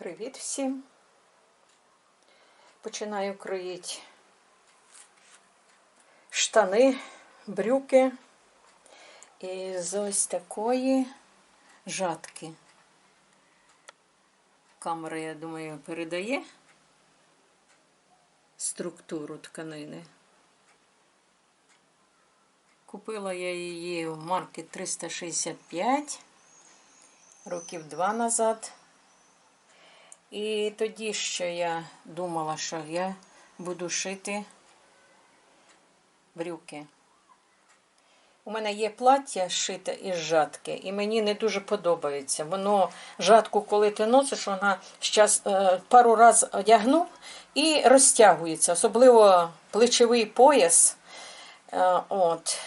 Привіт всім. Починаю кроїти штани, брюки із ось такої жатки. Камера, я думаю, передає структуру тканини. Купила я її в марки 365 років два назад. І тоді ще я думала, що я буду шити брюки. У мене є плаття шите із жатки, і мені не дуже подобається. Воно жатку, коли ти носиш, вона щас, е, пару разів одягнув і розтягується, особливо плечовий пояс. Е, от.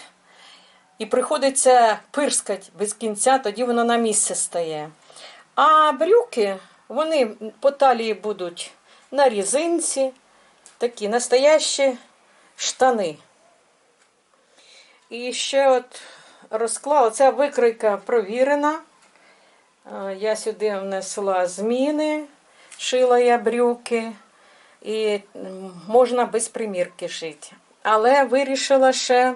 І приходиться пирскати без кінця, тоді воно на місце стає. А брюки, вони по талії будуть на різинці, такі настоящі штани. І ще от розклала, ця викройка провірена. Е, Я сюди внесла зміни, шила я брюки, і можна без примірки шити. Але вирішила ще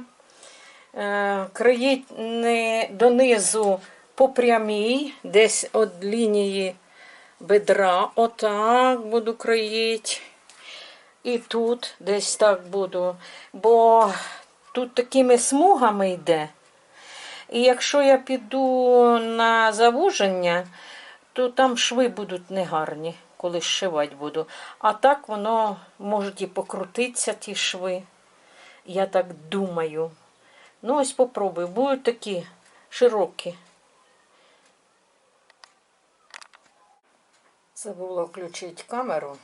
е, не донизу по прямій, десь від лінії бедра. Отак буду кроїти. І тут десь так буду. Бо тут такими смугами йде. І якщо я піду на завуження, то там шви будуть негарні, коли зшивати буду. А так воно можуть і покрутитися, ті шви. Я так думаю. Ну, ось попробую. Будуть такі широкі. Забула включити камеру.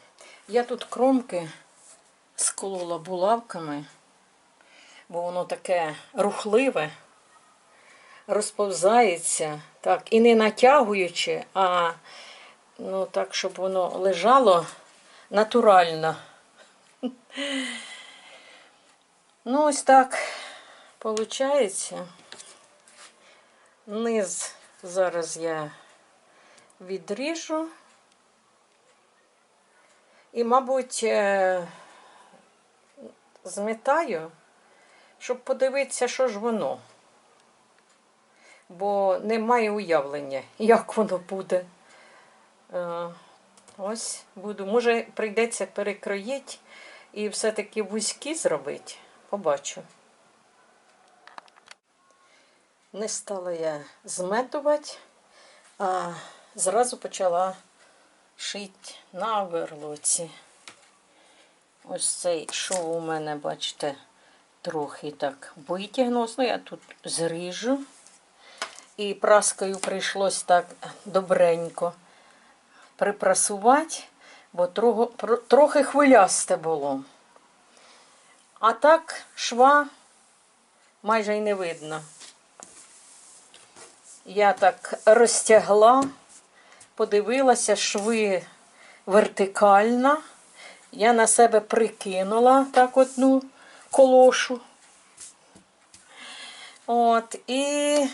Я тут кромки сколола булавками, бо воно таке рухливе, розповзається, так, і не натягуючи, а ну, так, щоб воно лежало натурально. Ну, ось так виходить. Низ зараз я відріжу. І, мабуть, е, зметаю, щоб подивитися, що ж воно. Бо немає уявлення, як воно буде. Е, Ось буду. Може, прийдеться перекроїти і все-таки вузькі зробити. Побачу. Не стала я зметувати, а зразу почала шити на верлоці. Ось цей шов у мене, бачите, трохи так витягнувся. Ну, я тут зріжу. І праскою прийшлось так добренько припрасувати, бо трохи хвилясте було. А так шва майже й не видно. Я так розтягла, подивилася, шви вертикальна. Я на себе прикинула так одну колошу. От, і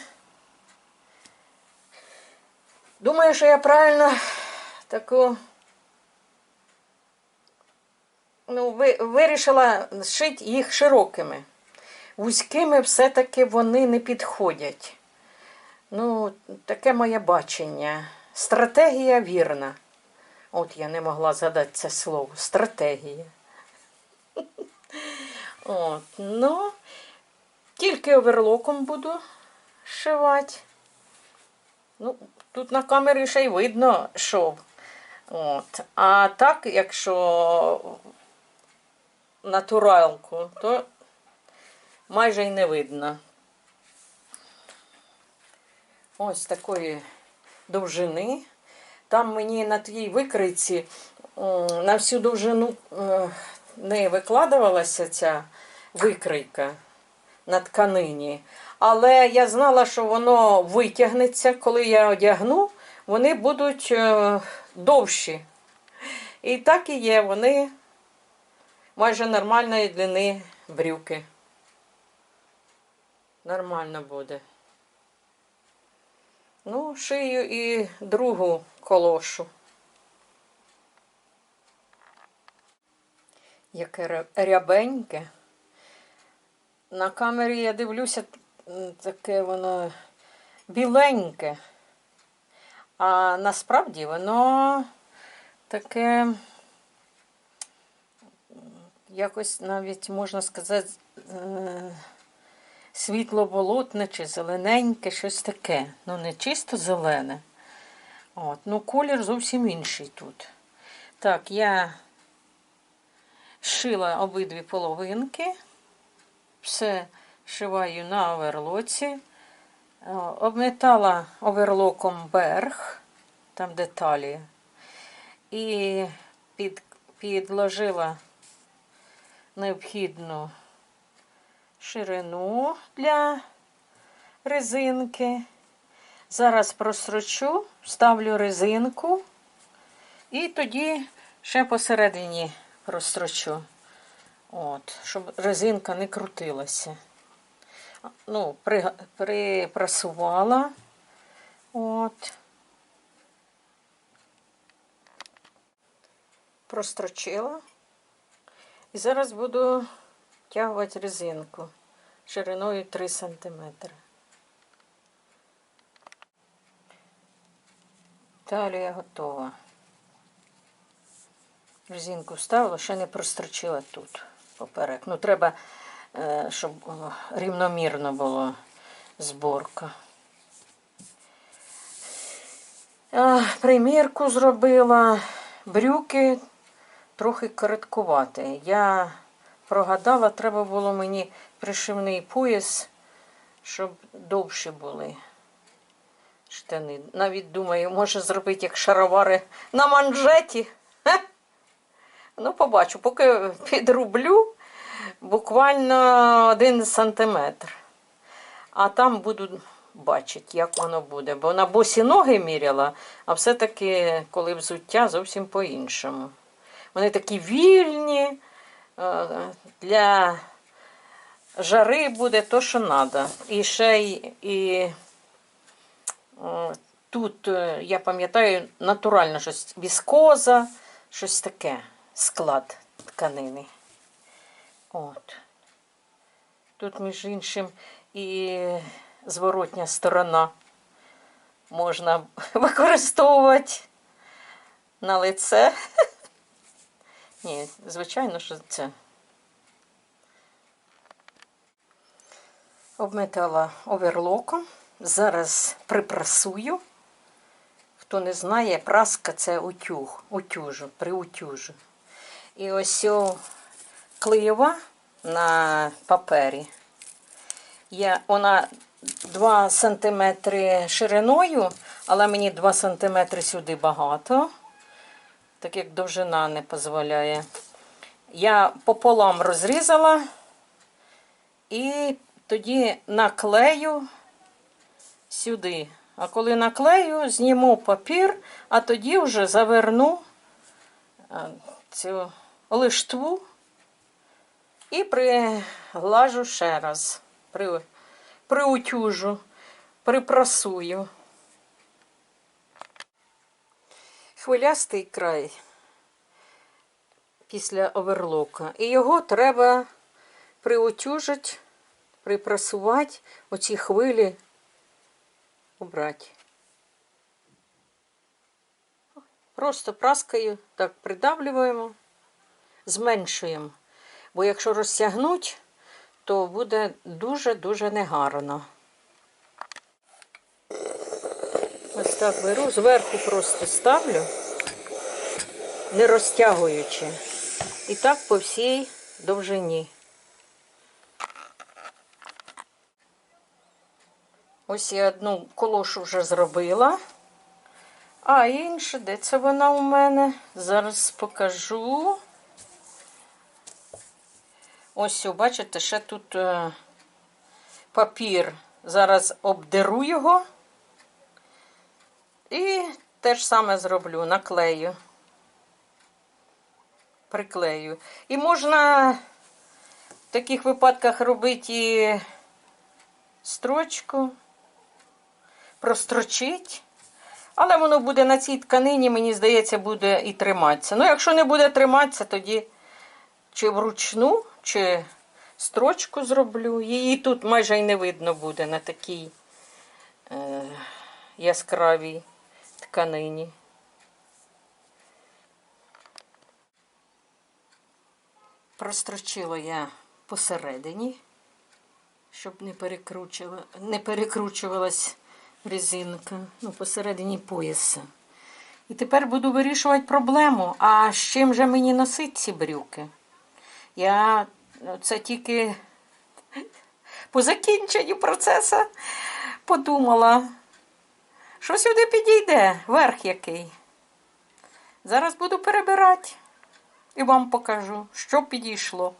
думаю, що я правильно таку ну, ви- вирішила шити їх широкими. Вузькими все-таки вони не підходять. Ну, таке моє бачення. Стратегія вірна. От я не могла згадати це слово. Стратегія. От, ну, тільки оверлоком буду шивати. Ну, тут на камері ще й видно шов. От. А так, якщо натуралку, то майже й не видно. Ось такої довжини. Там мені на тій викрийці на всю довжину е, не викладувалася ця викрийка на тканині. Але я знала, що воно витягнеться, коли я одягну, вони будуть е, довші. І так і є, вони майже нормальної длини брюки. Нормально буде. Ну, шию і другу колошу. Яке рябеньке. На камері я дивлюся, таке воно біленьке, а насправді воно таке, якось навіть можна сказати, е, світло-болотне чи зелененьке, щось таке. Ну, не чисто зелене. От. Ну, колір зовсім інший тут. Так, я шила обидві половинки. Все шиваю на оверлоці. Е, Обметала оверлоком берг, там деталі. І під, підложила необхідну ширину для резинки. Зараз прострочу, ставлю резинку і тоді ще посередині прострочу. От, щоб резинка не крутилася. Ну, при, припрасувала. От. Прострочила. І зараз буду тягувати резинку шириною 3 см. Талія готова. Резинку вставила, ще не прострочила тут поперек. Ну, треба, е, щоб рівномірно було зборка. Примірку зробила. Брюки трохи короткувати. Я прогадала, треба було мені пришивний пояс, щоб довші були штани. Навіть думаю, може зробити як шаровари на манжеті. Хе. Ну, побачу, поки підрублю буквально один сантиметр. А там буду бачити, як воно буде. Бо на босі ноги міряла, а все-таки, коли взуття, зовсім по-іншому. Вони такі вільні, для жари буде то, що треба. І ще й і, е, тут, е, я пам'ятаю, натурально щось віскоза, щось таке, склад тканини. От. Тут, між іншим, і зворотня сторона можна використовувати на лице. Ні, звичайно, що це. Обметала оверлоком. Зараз припрасую. Хто не знає, праска це утюг, утюжу, приутюжу. І ось клеєва на папері. Я, вона 2 см шириною, але мені 2 см сюди багато, так як довжина не дозволяє. Я пополам розрізала і тоді наклею сюди. А коли наклею, зніму папір, а тоді вже заверну е, цю лиштву і приглажу ще раз. При, приутюжу, припрасую. Хвилястий край після оверлока. І його треба приутюжити, припрасувати, оці хвилі убрати. Просто праскою так придавлюємо, зменшуємо. Бо якщо розтягнуть, то буде дуже-дуже негарно. Ось так беру, зверху просто ставлю, не розтягуючи. І так по всій довжині. Ось я одну колошу вже зробила. А інше, де це вона у мене? Зараз покажу. Ось, бачите, ще тут е, папір. Зараз обдеру його. І те ж саме зроблю, наклею. Приклею. І можна в таких випадках робити і строчку, прострочить. Але воно буде на цій тканині, мені здається, буде і триматися. Ну, якщо не буде триматися, тоді чи вручну, чи строчку зроблю. Її тут майже й не видно буде на такій е, яскравій тканині. Прострочила я посередині, щоб не, перекручувала, не перекручувалась резинка, ну, посередині пояса. І тепер буду вирішувати проблему. А з чим же мені носити ці брюки? Я ну, це тільки по закінченню процесу подумала, що сюди підійде, верх який. Зараз буду перебирати і вам покажу, що підійшло.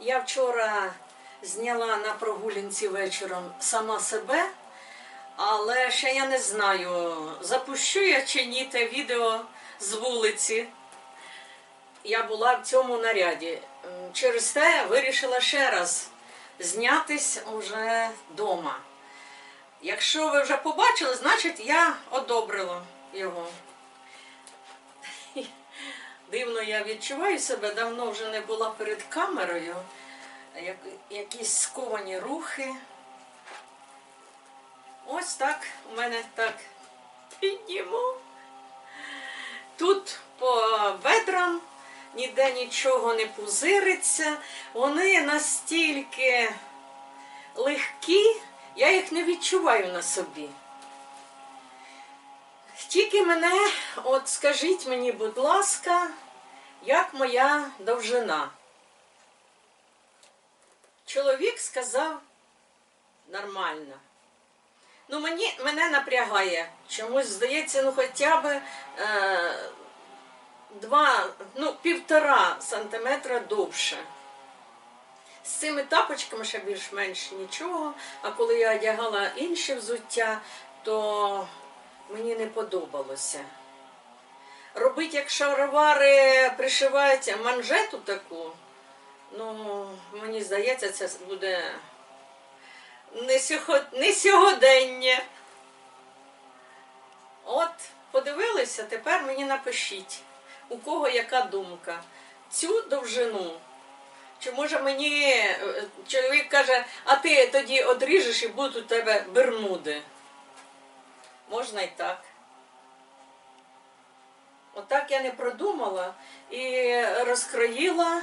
Я вчора зняла на прогулянці вечором сама себе, але ще я не знаю, запущу я чи ні те відео з вулиці. Я була в цьому наряді. Через те вирішила ще раз знятись уже вдома. Якщо ви вже побачили, значить я одобрила його. Дивно, я відчуваю себе, давно вже не була перед камерою. Як, якісь сковані рухи. Ось так у мене так підніму. Тут по бедрам ніде нічого не пузириться. Вони настільки легкі, я їх не відчуваю на собі. Тільки мене, от скажіть мені, будь ласка, як моя довжина? Чоловік сказав нормально. Ну, мені, мене напрягає. Чомусь здається, ну хоча б е, два, ну, півтора сантиметра довше. З цими тапочками ще більш-менш нічого. А коли я одягала інші взуття, то мені не подобалося. Робити, як шаровари пришивають манжету таку, ну, мені здається, це буде не сьогодення. От, подивилися, тепер мені напишіть, у кого яка думка. Цю довжину. Чи може мені е, чоловік каже, а ти тоді одріжеш і будуть у тебе бермуди. Можна і так. Отак я не продумала і розкроїла,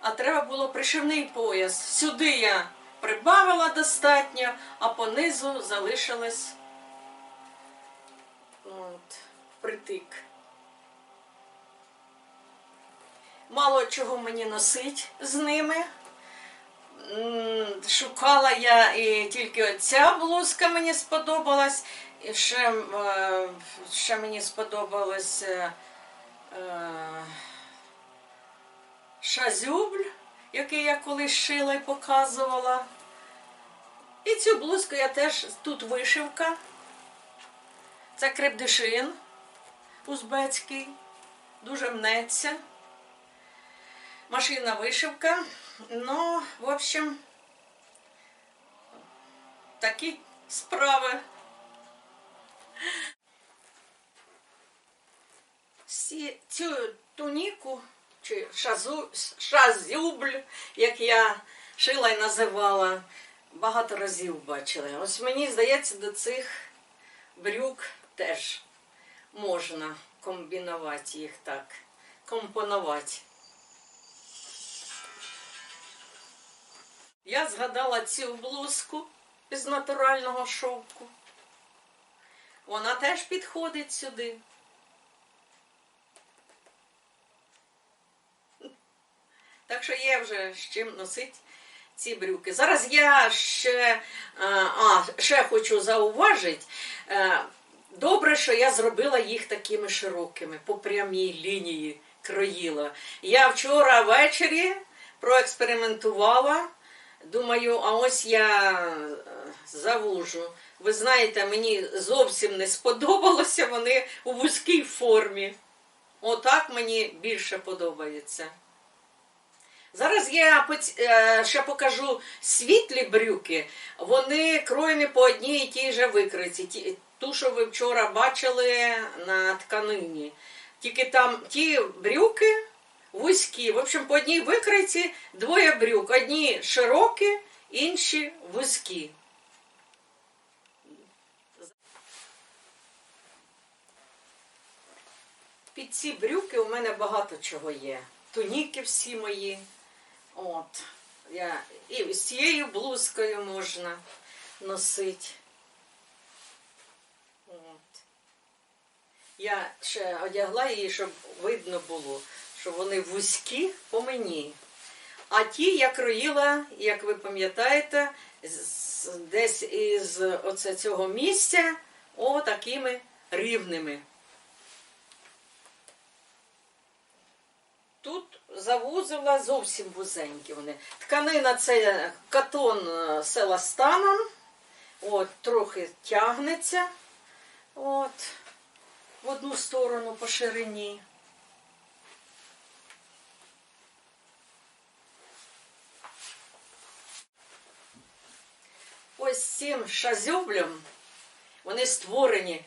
а треба було пришивний пояс. Сюди я прибавила достатньо, а понизу залишилось от, притик. Мало чого мені носить з ними. Шукала я і тільки оця блузка мені сподобалась. І ще, е, ще мені сподобалась е, е, шазюбль, який я колись шила і показувала. І цю блузку я теж тут вишивка. Це крепдишин узбецький, дуже мнеться. Машинна вишивка. Ну, в общем, такі справи. Цю туніку, чи шазу, шазюбль, як я шила і називала, багато разів бачили. Ось мені здається, до цих брюк теж можна комбінувати їх так, компонувати. Я згадала цю блузку з натурального шовку. Вона теж підходить сюди. Так що є вже з чим носити ці брюки. Зараз я ще, е, а, ще хочу зауважити. е, Добре, що я зробила їх такими широкими, по прямій лінії кроїла. Я вчора ввечері проекспериментувала. Думаю, а ось я е, завужу. Ви знаєте, мені зовсім не сподобалося вони у вузькій формі. Отак мені більше подобається. Зараз я е, ще покажу світлі брюки. Вони кроєні по одній і тій же викриці. Ті- Ту, що ви вчора бачили на тканині. Тільки там ті брюки вузькі. В общем, по одній викройці двоє брюк. Одні широкі, інші вузькі. Під ці брюки у мене багато чого є. Туніки всі мої. От. Я... І з цією блузкою можна носити. От. Я ще одягла її, щоб видно було, що вони вузькі по мені. А ті я кроїла, як ви пам'ятаєте, десь із оце цього місця о такими рівними. Тут завузила зовсім вузенькі вони. Тканина це катон е, з еластаном. От, трохи тягнеться. От, в одну сторону по ширині. Ось цим шазьоблем вони створені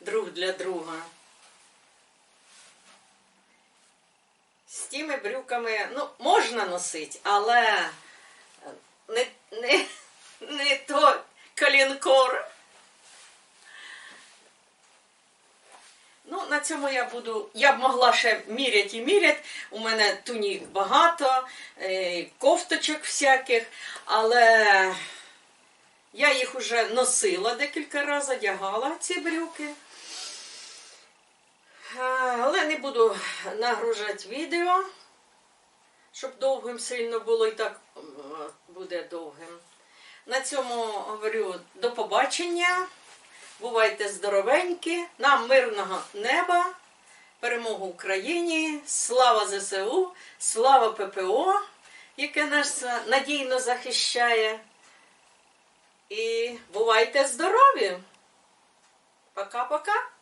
друг для друга. З тими брюками, ну, можна носити, але не, не, не то калінкор. Ну, на цьому я буду. Я б могла ще міряти і міряти. У мене тунік багато, е, кофточок всяких, але я їх уже носила декілька разів, одягала ці брюки. Але не буду нагружати відео, щоб довгим сильно було і так буде довгим. На цьому говорю до побачення. Бувайте здоровенькі, нам мирного неба, перемогу Україні, слава ЗСУ, слава ППО, яке нас надійно захищає. І бувайте здорові! Пока-пока!